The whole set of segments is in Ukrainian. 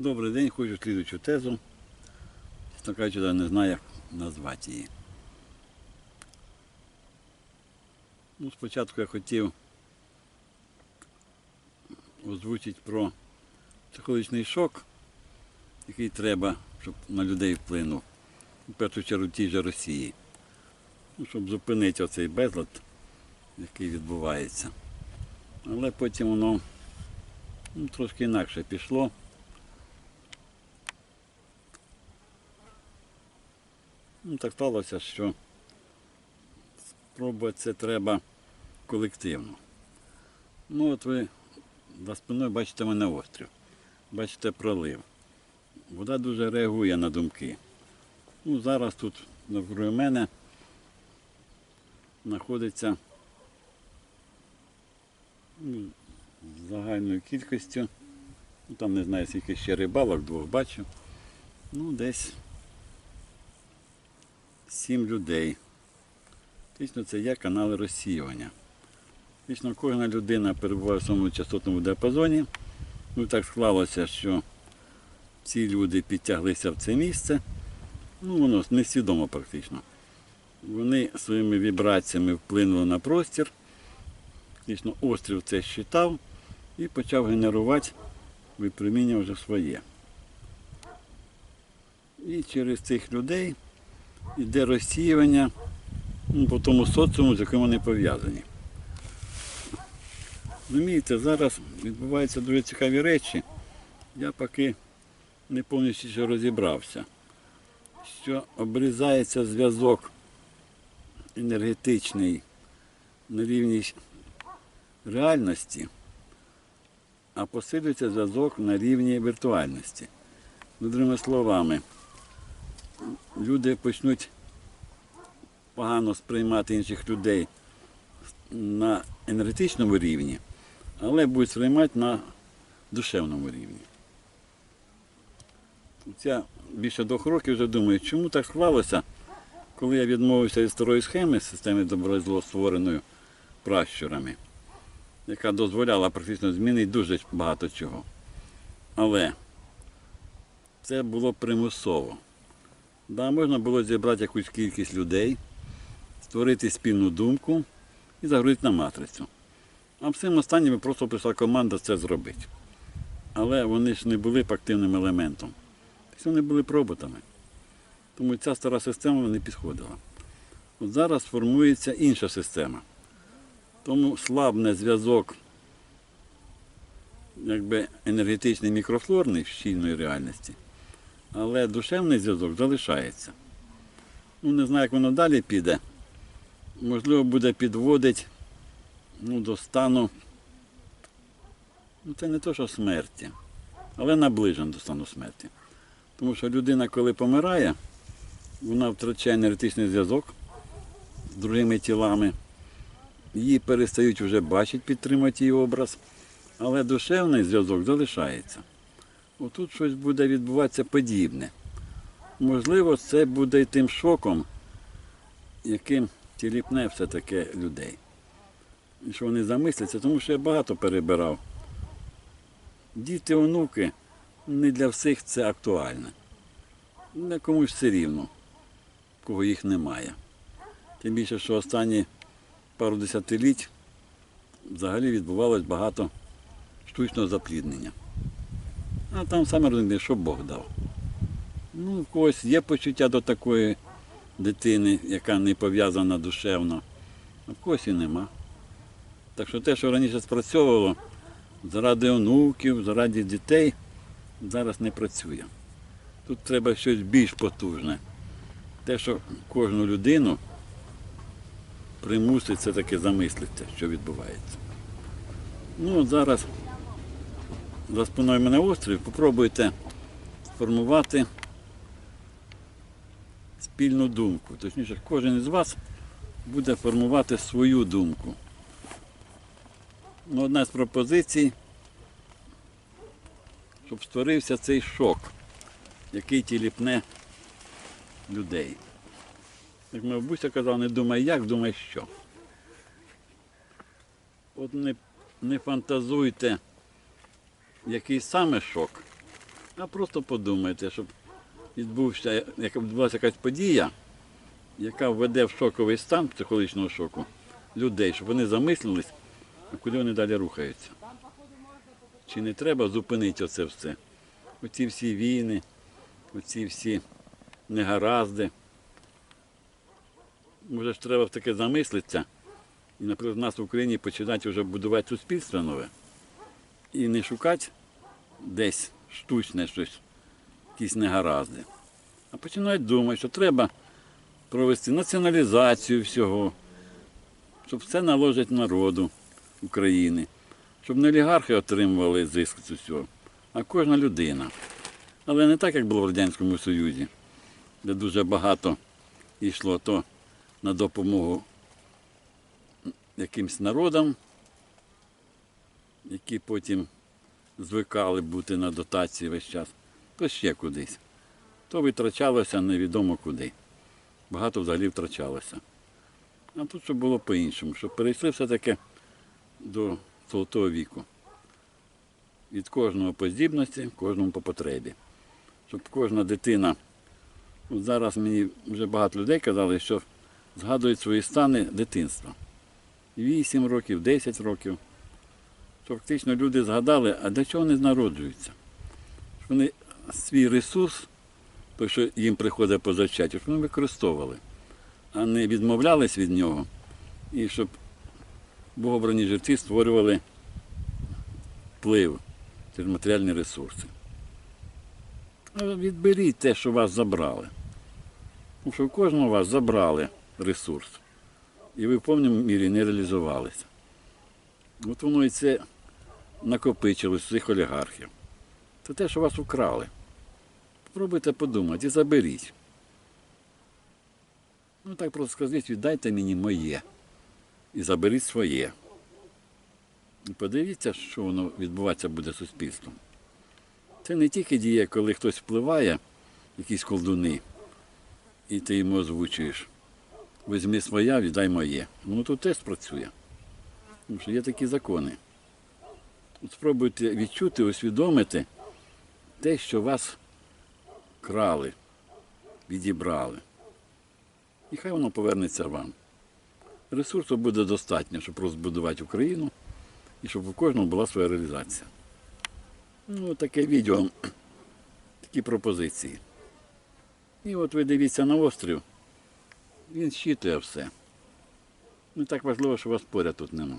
Добрий день, хочу слідучу тезу. Чесно кажучи, не знаю, як назвати її. Ну, спочатку я хотів озвучити про психологічний шок, який треба, щоб на людей вплинув. В першу чергу в тій же Росії. Ну, щоб зупинити оцей безлад, який відбувається. Але потім воно ну, трошки інакше пішло. Ну, так сталося, що спробувати це треба колективно. Ну, от ви за спиною бачите мене острів, бачите пролив. Вода дуже реагує на думки. Ну, зараз тут навкруги мене знаходиться ну, загальною кількістю. Ну, там не знаю, скільки ще рибалок, двох бачу. Ну, десь сім людей. Фактично це є канали розсіювання. Фактично кожна людина перебуває в своєму частотному діапазоні. Ну так склалося, що ці люди підтяглися в це місце. Ну, воно несвідомо практично. Вони своїми вібраціями вплинули на простір. Фактично острів це щитав і почав генерувати випроміння вже своє. І через цих людей йде розсіювання ну, по тому соціуму, з яким вони пов'язані. Розумієте, зараз відбуваються дуже цікаві речі. Я поки не повністю ще розібрався, що обрізається зв'язок енергетичний на рівні реальності, а посилюється зв'язок на рівні віртуальності. Другими словами, люди почнуть погано сприймати інших людей на енергетичному рівні, але будуть сприймати на душевному рівні. Я більше двох років вже думаю, чому так склалося, коли я відмовився від старої схеми системи добро створеною пращурами, яка дозволяла практично змінити дуже багато чого. Але це було примусово. Да, можна було зібрати якусь кількість людей, створити спільну думку і загрузити на матрицю. А всім останнім просто прийшла команда це зробити. Але вони ж не були б активним елементом. Тобто вони були роботами. Тому ця стара система не підходила. От зараз формується інша система. Тому слабне зв'язок енергетичний мікрофлорний в щільної реальності, але душевний зв'язок залишається. Ну, не знаю, як воно далі піде. Можливо, буде підводити ну, до стану. Ну, це не то, що смерті, але наближено до стану смерті. Тому що людина, коли помирає, вона втрачає енергетичний зв'язок з другими тілами. Її перестають вже бачити, підтримати її образ, але душевний зв'язок залишається. Отут щось буде відбуватися подібне. Можливо, це буде й тим шоком, яким тіліпне все таке людей. І що вони замисляться, тому що я багато перебирав. Діти, онуки, не для всіх це актуально. Для комусь все рівно, кого їх немає. Тим більше, що останні пару десятиліть взагалі відбувалось багато штучного запліднення. А там саме розумієте, що Бог дав. Ну, в когось є почуття до такої дитини, яка не пов'язана душевно, а в когось і нема. Так що те, що раніше спрацьовувало заради онуків, заради дітей, зараз не працює. Тут треба щось більш потужне. Те, що кожну людину примусить все таки замислитися, що відбувається. Ну, от зараз за спиною мене острів, попробуйте сформувати спільну думку. Точніше, кожен із вас буде формувати свою думку. Ну, одна з пропозицій, щоб створився цей шок, який тіліпне людей. Як моя бабуся казала, не думай як, думай що. От не, не фантазуйте, який саме шок, А просто подумайте, щоб відбувся, яка відбулася якась подія, яка введе в шоковий стан психологічного шоку людей, щоб вони замислились, куди вони далі рухаються. Чи не треба зупинити оце все? Оці всі війни, оці всі негаразди. Може ж треба таке замислитися і, наприклад, в нас в Україні починати вже будувати суспільство нове і не шукати десь штучне щось, якісь негаразди, а починають думати, що треба провести націоналізацію всього, щоб все належить народу України, щоб не олігархи отримували зиск з усього, а кожна людина. Але не так, як було в Радянському Союзі, де дуже багато йшло то на допомогу якимсь народам, які потім звикали бути на дотації весь час, то ще кудись. То витрачалося невідомо куди. Багато взагалі втрачалося. А тут щоб було по-іншому, щоб перейшли все-таки до золотого віку. Від кожного по здібності, кожному по потребі. Щоб кожна дитина, от зараз мені вже багато людей казали, що згадують свої стани дитинства. 8 років, 10 років. То фактично люди згадали, а для чого вони народжуються? Щоб вони свій ресурс, той, що їм приходить по зачаттю, щоб вони використовували, а не відмовлялись від нього. І щоб богобрані жерці створювали вплив через матеріальні ресурси. Відберіть те, що вас забрали. Тому що у кожного вас забрали ресурс. І ви в повній мірі не реалізувалися. От воно і це накопичилось цих олігархів. Це те, що вас украли. Спробуйте подумати і заберіть. Ну так просто скажіть, віддайте мені моє і заберіть своє. І подивіться, що воно відбуватися буде суспільством. Це не тільки діє, коли хтось впливає, якісь колдуни, і ти йому озвучуєш. Візьми своє, віддай моє. Воно тут теж працює. Тому що є такі закони. Спробуйте відчути, усвідомити те, що вас крали, відібрали. І хай воно повернеться вам. Ресурсу буде достатньо, щоб розбудувати Україну і щоб у кожному була своя реалізація. Ну, таке відео, такі пропозиції. І от ви дивіться на острів, він щитує все. Не так важливо, що вас поряд тут нема.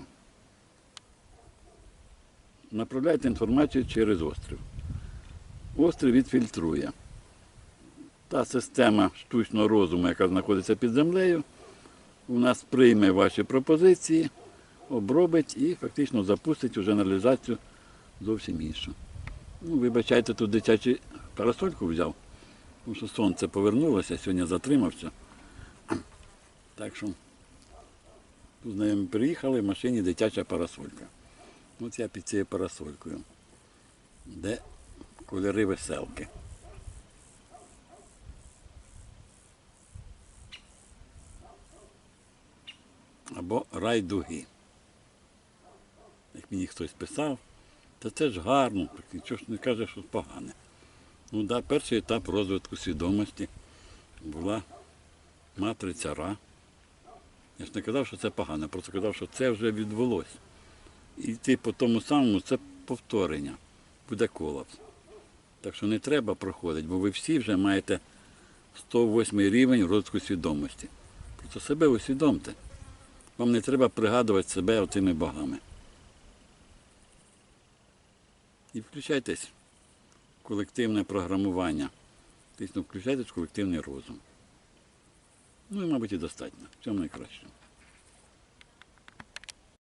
Направляйте інформацію через острів. Острів відфільтрує. Та система штучного розуму, яка знаходиться під землею, у нас прийме ваші пропозиції, обробить і фактично запустить уже на реалізацію зовсім іншу. Ну, вибачайте, тут дитячу парасольку взяв, тому що сонце повернулося, сьогодні затримався. Так що тут з ними приїхали в машині дитяча парасолька. От я під цією парасолькою. Де кольори веселки. Або райдуги. Як мені хтось писав, та це ж гарно, так нічого ж не каже, що погане. Ну да, перший етап розвитку свідомості була матриця Ра. Я ж не казав, що це погано, просто казав, що це вже відбулося. Йти по тому самому це повторення, буде колапс. Так що не треба проходити, бо ви всі вже маєте 108 рівень розвитку свідомості. Просто себе усвідомте. Вам не треба пригадувати себе оцими богами. І включайтесь в колективне програмування. Тобто включайтесь в колективний розум. Ну і, мабуть, і достатньо. В цьому найкраще.